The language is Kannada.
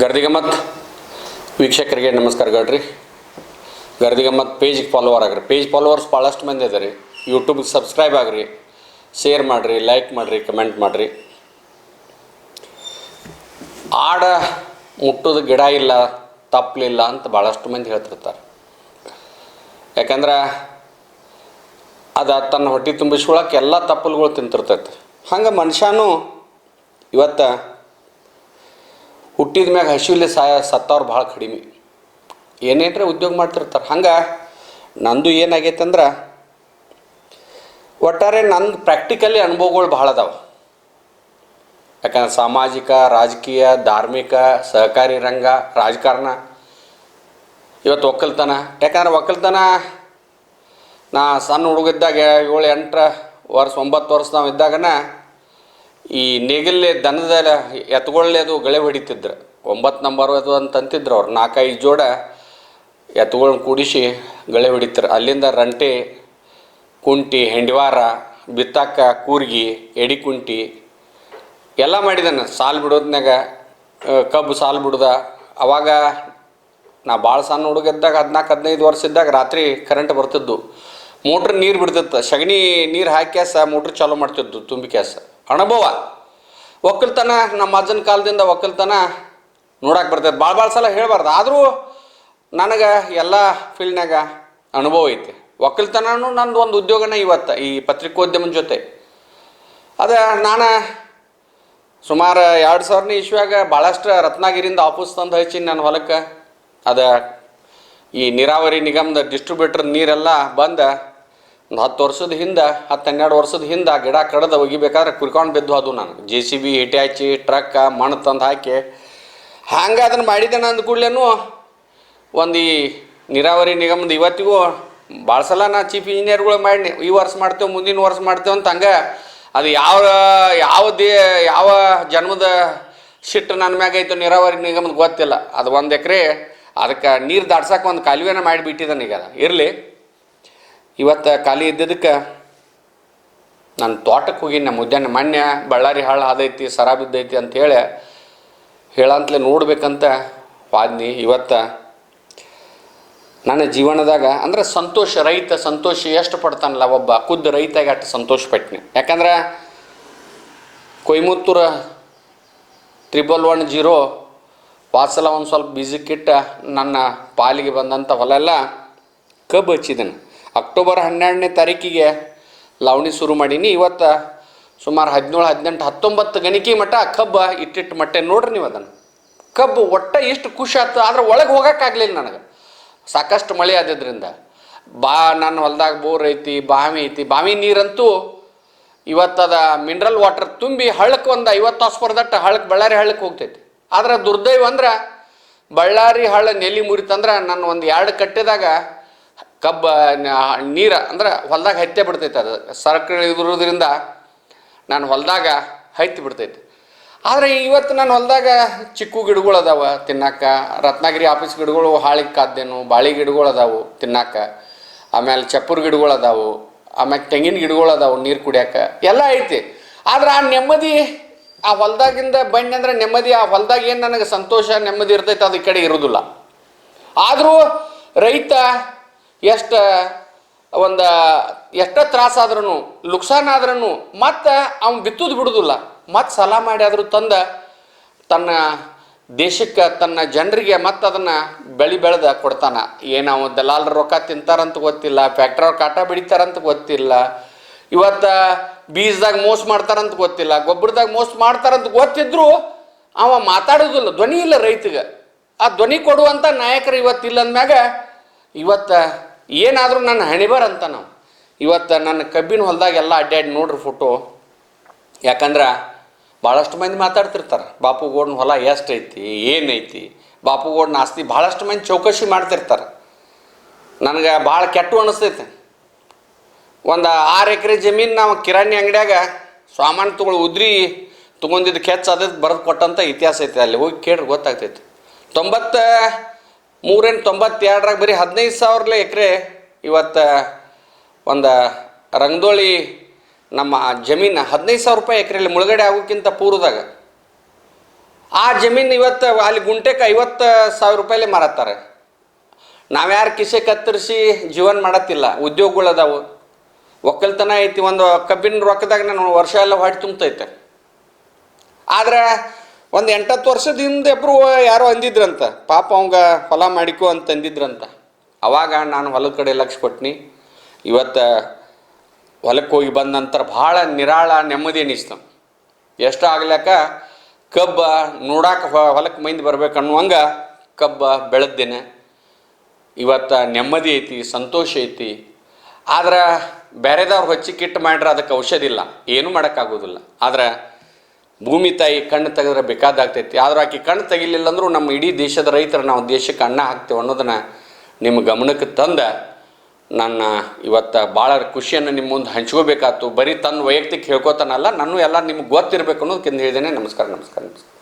ಗರ್ದಿಗಮ್ಮತ್ ವೀಕ್ಷಕರಿಗೆ ನಮಸ್ಕಾರ ಗಡ್ರಿ ಗರ್ದಿಗಮ್ಮತ್ ಪೇಜ್ಗೆ ಫಾಲೋವರ್ ಆಗ್ರಿ. ಪೇಜ್ ಫಾಲೋವರ್ಸ್ ಭಾಳಷ್ಟು ಮಂದಿ ಅದ ರೀ ಯೂಟ್ಯೂಬ್ಗೆ ಸಬ್ಸ್ಕ್ರೈಬ್ ಆಗ್ರಿ. ಶೇರ್ ಮಾಡಿರಿ ಲೈಕ್ ಮಾಡಿರಿ ಕಮೆಂಟ್ ಮಾಡಿರಿ. ಆಡ ಮುಟ್ಟೋದು ಗಿಡ ಇಲ್ಲ ತಪ್ಪಲಿಲ್ಲ ಅಂತ ಭಾಳಷ್ಟು ಮಂದಿ ಹೇಳ್ತಿರ್ತಾರೆ. ಯಾಕಂದ್ರೆ ಅದು ತನ್ನ ಹೊಟ್ಟೆ ತುಂಬಿಸ್ಕೊಳಕ್ಕೆ ಎಲ್ಲ ತಪ್ಪಲುಗಳು ತಿಂತಿರ್ತೈತೆ. ಹಂಗೆ ಮನುಷ್ಯನೂ ಇವತ್ತು ಹುಟ್ಟಿದ ಮ್ಯಾಗ ಹಸಿವಿಲೆ ಸಾಯ ಸತ್ತವ್ರು ಭಾಳ ಕಡಿಮೆ. ಏನೇನ್ರೆ ಉದ್ಯೋಗ ಮಾಡ್ತಿರ್ತಾರೆ. ಹಂಗೆ ನಂದು ಏನಾಗೈತೆ ಅಂದ್ರೆ ಒಟ್ಟಾರೆ ನಂದು ಪ್ರಾಕ್ಟಿಕಲಿ ಅನುಭವಗಳು ಭಾಳ ಅದಾವೆ. ಯಾಕಂದ್ರೆ ಸಾಮಾಜಿಕ, ರಾಜಕೀಯ, ಧಾರ್ಮಿಕ, ಸಹಕಾರಿ ರಂಗ, ರಾಜಕಾರಣ, ಇವತ್ತು ಒಕ್ಕಲ್ತನ. ಯಾಕಂದ್ರೆ ಒಕ್ಕಲ್ತನ, ನಾ ಸಣ್ಣ ಹುಡುಗಿದ್ದಾಗ ಏಳು ಎಂಟು ವರ್ಷ, ಒಂಬತ್ತು ವರ್ಷ ನಾವು ಇದ್ದಾಗನ ಈ ನೇಗಿಲೆ ದನದ ಎತ್ಕೊಳ್ಳೇದು ಗಳೆ ಹೊಡಿತಿದ್ರು. ಒಂಬತ್ತು ನಂಬರ್ ಅದು ಅಂತ ಅಂತಿದ್ರು ಅವ್ರು. ನಾಲ್ಕೈದು ಜೋಡ ಎತ್ತುಗಳನ್ನ ಕೂಡಿಸಿ ಗಳೆ ಹೊಡಿತಾರೆ ಅಲ್ಲಿಂದ ರಂಟೆ, ಕುಂಟಿ, ಹೆಂಡಿವಾರ ಬಿತ್ತಾಕ ಕೂರ್ಗಿ, ಎಡಿ ಕುಂಟಿ ಎಲ್ಲ ಮಾಡಿದ್ದಾನೆ ಸಾಲು ಬಿಡೋದ್ನಾಗ ಕಬ್ಬು ಸಾಲು ಬಿಡ್ದ. ಅವಾಗ ನಾ ಭಾಳ ಸಣ್ಣ ಹುಡುಗಿದ್ದಾಗ ಹದಿನಾಲ್ಕು ಹದಿನೈದು ವರ್ಷ ಇದ್ದಾಗ ರಾತ್ರಿ ಕರೆಂಟ್ ಬರ್ತಿದ್ದು ಮೋಟ್ರ್ ನೀರು ಬಿಡ್ತಿತ್ತು. ಸಗಣಿ ನೀರು ಹಾಕ್ಯಾಸ ಮೋಟ್ರ್ ಚಾಲೂ ಮಾಡ್ತಿದ್ದು ತುಂಬಿ ಕ್ಯಾಸ. ಅನುಭವ. ಒಕ್ಕಲ್ತನ, ನಮ್ಮ ಅಜ್ಜನ ಕಾಲದಿಂದ ಒಕ್ಕಲ್ತನ ನೋಡಕ್ಕೆ ಬರ್ತೈತೆ. ಭಾಳ ಭಾಳ ಸಲ ಹೇಳಬಾರ್ದು. ಆದರೂ ನನಗೆ ಎಲ್ಲ ಫೀಲ್ಡ್ನಾಗ ಅನುಭವ ಐತಿ. ಒಕ್ಕಲ್ತನೂ ನಂದು ಒಂದು ಉದ್ಯೋಗನೇ ಇವತ್ತು, ಈ ಪತ್ರಿಕೋದ್ಯಮದ ಜೊತೆ. ಅದ ನಾನು ಸುಮಾರು ಎರಡು ಸಾವಿರನೇ ಇಶ್ವ್ಯಾಗ ಭಾಳಷ್ಟು ರತ್ನಗಿರಿಂದ ಆಫೀಸ್ ತಂದು ಹಚ್ಚೀನಿ ನನ್ನ ಹೊಲಕ್ಕೆ. ಅದ ಈ ನೀರಾವರಿ ನಿಗಮದ ಡಿಸ್ಟ್ರಿಬ್ಯೂಟರ್ ನೀರೆಲ್ಲ ಬಂದ ಒಂದು ಹತ್ತು ವರ್ಷದ ಹಿಂದೆ, ಹತ್ತು ಹನ್ನೆರಡು ವರ್ಷದ ಹಿಂದೆ ಗಿಡ ಕಡ್ದು ಒಗಿಬೇಕಾದ್ರೆ ಕುರ್ಕೊಂಡು ಬಿದ್ದು ಅದು ನಾನು. ಜೆ ಸಿ ಬಿ ಹಿಟಿ ಹಚ್ಚಿ ಟ್ರಕ್ಕ ಮಣ್ಣು ತಂದು ಹಾಕಿ. ಹಂಗೆ ಅದನ್ನು ಮಾಡಿದ್ದೇನೆ ಅಂದ ಕೂಡಲೇನು ಒಂದು ಈ ನೀರಾವರಿ ನಿಗಮದ ಇವತ್ತಿಗೂ ಭಾಳ ಸಲ ನಾ ಚೀಫ್ ಇಂಜಿನಿಯರ್ಗಳು ಮಾಡಿ, ಈ ವರ್ಷ ಮಾಡ್ತೇವೆ, ಮುಂದಿನ ವರ್ಷ ಮಾಡ್ತೇವೆ ಅಂತ ಹಂಗೆ ಅದು ಯಾವ ಯಾವ ದೇ, ಯಾವ ಜನ್ಮದ ಶಿಟ್ಟು ನನ್ನ ಮ್ಯಾಗ ಐತೋ ನೀರಾವರಿ ನಿಗಮದ ಗೊತ್ತಿಲ್ಲ. ಅದು ಒಂದು ಎಕರೆ, ಅದಕ್ಕೆ ನೀರು ದಾಡ್ಸೋಕೆ ಒಂದು ಕಾಲುವೆನ ಮಾಡಿಬಿಟ್ಟಿದ್ದಾನೆ ಈಗ. ಇರಲಿ. ಇವತ್ತು ಖಾಲಿ ಇದ್ದಿದ್ದಕ್ಕೆ ನಾನು ತೋಟಕ್ಕೆ ಹೋಗಿ ನಮ್ಮ ಉದ್ಯಾನ ಮಣ್ಯ ಬಳ್ಳಾರಿ ಹಾಳು ಆದೈತಿ ಸರ ಬಿದ್ದೈತಿ ಅಂತ ಹೇಳಿ ಹೇಳಂತಲೇ ನೋಡ್ಬೇಕಂತ ವಾದ್ನಿ ಇವತ್ತು. ನನ್ನ ಜೀವನದಾಗ ಅಂದ್ರೆ ಸಂತೋಷ, ರೈತ ಸಂತೋಷ ಎಷ್ಟು ಪಡ್ತಾನಲ್ಲ ಒಬ್ಬ ಖುದ್ದು ರೈತಾಗ ಅಷ್ಟು ಸಂತೋಷ ಪಟ್ನಿ. ಯಾಕಂದ್ರೆ ಕೊಯ್ಮುತ್ತೂರ ತ್ರಿಬಲ್ ಒನ್ ಜೀರೋ ವಾಸಲ ಒಂದು ಸ್ವಲ್ಪ ಬೀಜಕ್ಕಿಟ್ಟ ನನ್ನ ಪಾಲಿಗೆ ಬಂದಂಥ ಹೊಲ ಎಲ್ಲ ಕಬ್ಬು ಹಚ್ಚಿದ್ದೇನೆ ಅಕ್ಟೋಬರ್ ಹನ್ನೆರಡನೇ ತಾರೀಕಿಗೆ ಲಾವಣಿ ಶುರು ಮಾಡೀನಿ. ಇವತ್ತು ಸುಮಾರು ಹದಿನೇಳು, ಹದಿನೆಂಟು, ಹತ್ತೊಂಬತ್ತು ಗಣಿಕೆ ಮಟ್ಟ ಕಬ್ಬು ಇಟ್ಟಿಟ್ಟು ಮಟ್ಟೆ ನೋಡ್ರಿ ನೀವು ಅದನ್ನು. ಕಬ್ಬು ಒಟ್ಟ ಎಷ್ಟು ಖುಷಿ ಆಯ್ತು ಆದ್ರೆ ಒಳಗೆ ಹೋಗೋಕ್ಕಾಗಲಿಲ್ಲ ನನಗೆ. ಸಾಕಷ್ಟು ಮಳೆ ಆದಿದ್ರಿಂದ. ಬಾ, ನನ್ನ ಹೊಲ್ದಾಗ ಬೋರ್ ಐತಿ, ಬಾವಿ ಐತಿ. ಬಾವಿ ನೀರಂತೂ ಇವತ್ತದ ಮಿನರಲ್ ವಾಟರ್ ತುಂಬಿ ಹಳ್ಳಕ್ಕೆ ಒಂದು ಐವತ್ತು ತಾಸು ಬರ್ದಟ್ಟ ಹಳ್ಳಕ್ಕೆ ಬಳ್ಳಾರಿ ಹಳ್ಳಕ್ಕೆ ಹೋಗ್ತೈತಿ. ಆದ್ರೆ ದುರ್ದೈವ ಅಂದ್ರೆ ಬಳ್ಳಾರಿ ಹಳ್ಳ ನೆಲಿ ಮುರಿತಂದ್ರೆ ನನ್ನ ಒಂದು ಎರಡು ಕಟ್ಟಿದಾಗ ಕಬ್ಬ ನೀರು, ಅಂದ್ರೆ ಹೊಲ್ದಾಗ ಹತ್ತೆ ಬಿಡ್ತೈತೆ ಅದು. ಸರಕು ಇರೋದ್ರಿಂದ ನಾನು ಹೊಲ್ದಾಗ ಹೈತಿ ಬಿಡ್ತೈತೆ. ಆದರೆ ಇವತ್ತು ನಾನು ಹೊಲ್ದಾಗ ಚಿಕ್ಕು ಗಿಡಗಳು ಅದಾವ ತಿನ್ನಾಕ. ರತ್ನಗಿರಿ ಆಫೀಸ್ ಗಿಡಗಳು ಹಾಳಿ ಕಾದ್ದೇನು, ಬಾಳಿ ಗಿಡಗಳು ಅದಾವು ತಿನ್ನಾಕ. ಆಮೇಲೆ ಚಪ್ಪರ್ ಗಿಡಗಳು ಅದಾವು, ಆಮೇಲೆ ತೆಂಗಿನ ಗಿಡಗಳು ಅದಾವು ನೀರು ಕುಡಿಯಾಕ. ಎಲ್ಲ ಐತಿ. ಆದ್ರೆ ಆ ನೆಮ್ಮದಿ ಆ ಹೊಲ್ದಾಗಿಂದ ಬಣ್ಣ ಅಂದ್ರೆ ನೆಮ್ಮದಿ, ಆ ಹೊಲ್ದಾಗ ಏನು ನನಗೆ ಸಂತೋಷ, ನೆಮ್ಮದಿ ಇರ್ತೈತೆ ಅದು ಈ ಕಡೆ ಇರೋದಿಲ್ಲ. ಆದರೂ ರೈತ ಎಷ್ಟು ಒಂದು, ಎಷ್ಟ ತ್ರಾಸಾದ್ರೂ ಆದ್ರೂ ಮತ್ತೆ ಅವ್ನು ಬಿತ್ತುದು ಬಿಡುದಿಲ್ಲ. ಮತ್ತೆ ಸಲ ಮಾಡಿ ಆದರೂ ತಂದ ತನ್ನ ದೇಶಕ್ಕೆ, ತನ್ನ ಜನರಿಗೆ ಮತ್ತೆ ಅದನ್ನು ಬೆಳಿ ಬೆಳೆದ ಕೊಡ್ತಾನ. ಏನು ಅವ ದಲಾಲರ ರೊಕ್ಕ ತಿಂತಾರಂತ ಗೊತ್ತಿಲ್ಲ ಫ್ಯಾಕ್ಟ್ರವ್ರು ಕಾಟ ಬಿಡಿತಾರಂತ ಗೊತ್ತಿಲ್ಲ. ಇವತ್ತು ಬೀಜದಾಗ ಮೋಸ ಮಾಡ್ತಾರಂತ ಗೊತ್ತಿಲ್ಲ, ಗೊಬ್ಬರದಾಗ ಮೋಸ ಮಾಡ್ತಾರಂತ ಗೊತ್ತಿದ್ರು ಅವ ಮಾತಾಡೋದಿಲ್ಲ, ಧ್ವನಿ ಇಲ್ಲ ರೈತಗೆ. ಆ ಧ್ವನಿ ಕೊಡುವಂಥ ನಾಯಕರು ಇವತ್ತಿಲ್ಲ ಅಂದ್ಮ್ಯಾಗ ಇವತ್ತು ಏನಾದರೂ ನನ್ನ ಹಣಿಬರ್ ಅಂತ ನಾವು. ಇವತ್ತು ನನ್ನ ಕಬ್ಬಿನ ಹೊಲದಾಗೆಲ್ಲ ಅಡ್ಡಾಡಿ ನೋಡ್ರಿ ಫೋಟೋ. ಯಾಕಂದ್ರೆ ಭಾಳಷ್ಟು ಮಂದಿ ಮಾತಾಡ್ತಿರ್ತಾರೆ, ಬಾಪುಗೌಡನ ಹೊಲ ಎಷ್ಟು ಐತಿ ಏನೈತಿ, ಬಾಪುಗೌಡನ ಆಸ್ತಿ ಭಾಳಷ್ಟು ಮಂದಿ ಚೌಕಶಿ ಮಾಡ್ತಿರ್ತಾರೆ. ನನಗೆ ಭಾಳ ಕೆಟ್ಟು ಅನಿಸ್ತೈತೆ. ಒಂದು ಆರು ಎಕರೆ ಜಮೀನು ನಾವು ಕಿರಾಣಿ ಅಂಗಡಿಯಾಗ ಸಾಮಾನು ತಗೊಳ್ಳಿ ಉದ್ರಿ ತೊಗೊಂಡಿದ್ದು ಕೆಚ್ಚ ಅದಕ್ಕೆ ಬರೆದು ಕೊಟ್ಟಂಥ ಇತಿಹಾಸ ಐತೆ ಅಲ್ಲಿ. ಹೋಗಿ ಕೇಳ್ರಿ, ಗೊತ್ತಾಗ್ತೈತಿ. ತೊಂಬತ್ತ ಮೂರೇನು ತೊಂಬತ್ತೆರಡರಾಗ ಬರೀ ಹದಿನೈದು ಸಾವಿರಲೆ ಎಕರೆ ಇವತ್ತು ಒಂದು ರಂಗದೋಳಿ ನಮ್ಮ ಜಮೀನು ಹದಿನೈದು ಸಾವಿರ ರೂಪಾಯಿ ಎಕರೆಯಲ್ಲಿ ಮುಳುಗಡೆ ಆಗೋಕ್ಕಿಂತ ಪೂರ್ವದಾಗ. ಆ ಜಮೀನು ಇವತ್ತು ಅಲ್ಲಿ ಗುಂಟೆಗೆ ಐವತ್ತು ಸಾವಿರ ರೂಪಾಯಿಲೆ ಮಾರತ್ತಾರೆ. ನಾವ್ಯಾರು ಕಿಸೆ ಕತ್ತರಿಸಿ ಜೀವನ ಮಾಡತ್ತಿಲ್ಲ, ಉದ್ಯೋಗಗಳದಾವು. ಒಕ್ಕಲ್ತನ ಐತಿ, ಒಂದು ಕಬ್ಬಿನ ರೊಕ್ಕದಾಗ ನಾನು ವರ್ಷ ಎಲ್ಲ ಹೊಟ್ಟೆ ತುಂಬತೈತೆ. ಆದ್ರೆ ಒಂದು ಎಂಟತ್ತು ವರ್ಷದಿಂದ ಇಬ್ಬರು ಯಾರೋ ಅಂದಿದ್ರಂತ. ಪಾಪ ಅವಂಗ ಹೊಲ ಮಾಡಿಕೊ ಅಂತ ಅಂದಿದ್ರಂತ. ಅವಾಗ ನಾನು ಹೊಲದ ಕಡೆ ಲಕ್ಷ ಕೊಟ್ಟಿನಿ ಇವತ್ತು ಹೊಲಕ್ಕೆ ಹೋಗಿ ಬಂದ ನಂತರ ಭಾಳ ನಿರಾಳ, ನೆಮ್ಮದಿ ಅನಿಸ್ತು. ಎಷ್ಟು ಆಗ್ಲಾಕ ಕಬ್ಬ ನೋಡಾಕ ಹೊಲಕ್ಕೆ ಮೈಂದ್ ಬರ್ಬೇಕು ಅನ್ನುವಂಗ ಕಬ್ಬ ಬೆಳೆದ್ದೇನೆ. ಇವತ್ತು ನೆಮ್ಮದಿ ಐತಿ, ಸಂತೋಷ ಐತಿ. ಆದ್ರೆ ಬೇರೆದವ್ರು ಹೊಚ್ಚಿ ಕಿಟ್ಟು ಮಾಡ್ರೆ ಅದಕ್ಕೆ ಔಷಧ ಇಲ್ಲ ಏನೂ ಮಾಡೋಕ್ಕಾಗೋದಿಲ್ಲ. ಆದ್ರೆ ಭೂಮಿ ತಾಯಿ ಕಣ್ಣು ತೆಗೆದ್ರೆ ಬೇಕಾದಾಗ್ತೈತಿ. ಆದ್ರೆ ಆಕೆ ಕಣ್ಣು ತೆಗಿಲಿಲ್ಲ ಅಂದರೂ ನಮ್ಮ ಇಡೀ ದೇಶದ ರೈತರು ನಾವು ದೇಶಕ್ಕೆ ಅನ್ನ ಹಾಕ್ತೇವೆ ಅನ್ನೋದನ್ನು ನಿಮ್ಮ ಗಮನಕ್ಕೆ ತಂದ ನನ್ನ ಇವತ್ತು ಭಾಳ ಖುಷಿಯನ್ನು ನಿಮ್ಮ ಮುಂದೆ ಹಂಚ್ಕೋಬೇಕಾಯ್ತು ಬರೀ ತನ್ನ ವೈಯಕ್ತಿಕ ಹೇಳ್ಕೊತಾನಲ್ಲ ನಾನು ಎಲ್ಲ ನಿಮ್ಗೆ ಗೊತ್ತಿರಬೇಕು ಅನ್ನೋದಕ್ಕಿಂತ ಹೇಳಿದ್ದೇನೆ. ನಮಸ್ಕಾರ ನಮಸ್ಕಾರ ನಮಸ್ಕಾರ.